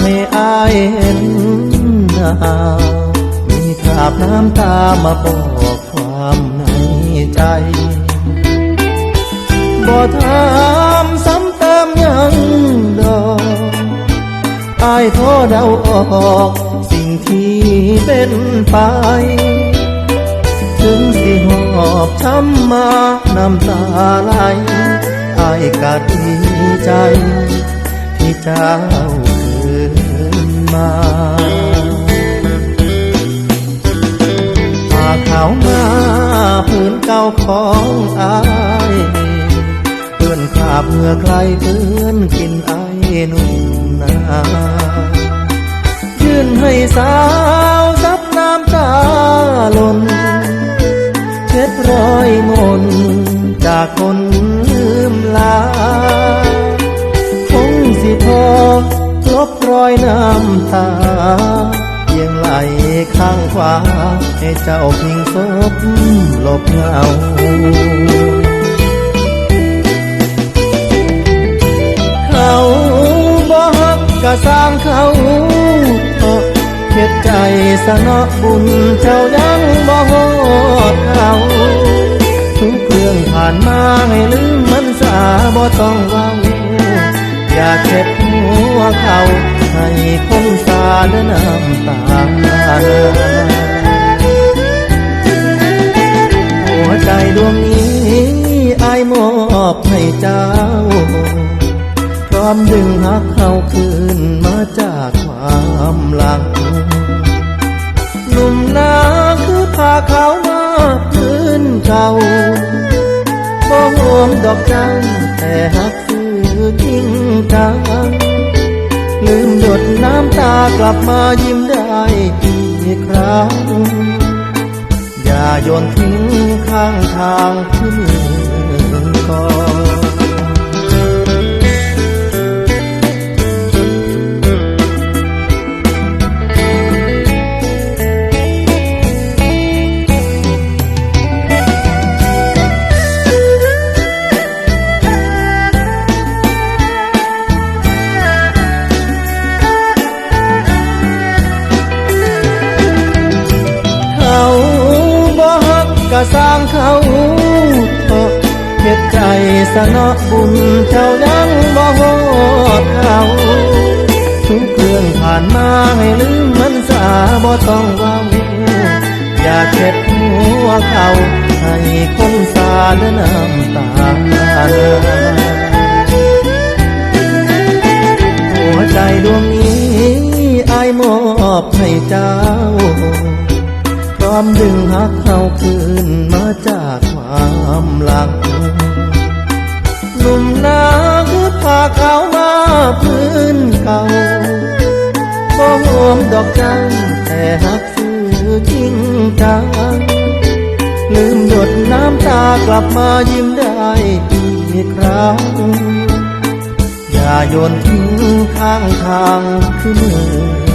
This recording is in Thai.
ให้อายเห็นหน้ามีคราบน้ำตามาบอกความในใจบ่ถามซ้ำเติมยังดอกอายโทษเดาออกสิ่งที่เป็นไป ถึงสิหอบช้ำมาน้ำตาไหลอายก็ดีใจที่เจ้า มาพาขามาพื้นเก่าของอายเพื่อนขาบเมื่อใครเตือนกินไอนุ่มนายื่นให้สาวซับน้ำตาหล่นเช็ดรอยมนจากคนลืมลา บรอยน้ำตาเยียงไหลข้างขวาให้เจ้าพิงศพหลบเงาเขาบ่ฮักก็สร้างเขาเถอะเฮ็ดใจสนอบุญเจ้ายังบ่ฮอดเขาทุกเรื่องผ่านมาให้ลืมมันสาบ่ต้องเว้า อย่าเช็ดหัวเขาให้คนสาและน้ำตาหัวใจดวงนี้อายมอบให้เจ้า พร้อมดึงหักเขาคืนมาจากความหลังหนุ่มนาคือพาเขามาพื้นเก่าบ่ห่วงดอกจันแต่หัก จริงจัง ลืมหยดน้ำตากลับมายิ้มได้อีกครั้ง อย่าโยนทิ้งข้างทางที่มือก่อน ก็สร้างเขาเถอะเฮ็ดใจสนอบุญเจ้ายังบ่ฮอดเขาทุกเรื่องผ่านมาให้ลืมมันสาบ่ต้องเว้าอย่าเช็ดหัวเขาให้คนสาและน้ำตาหัวใจดวงนี้อายมอบให้เจ้า พร้อมดึงหักเขาคืนมาจากความหลังหนุ่มนาคือพาเขามาพื้นเก่าบ่หวงดอกจันแต่หักซื้อจริงจังลืมหยดน้ำตากลับมายิ้มได้อีกครั้ง อย่าโยนทิ้งข้างทางคือมือ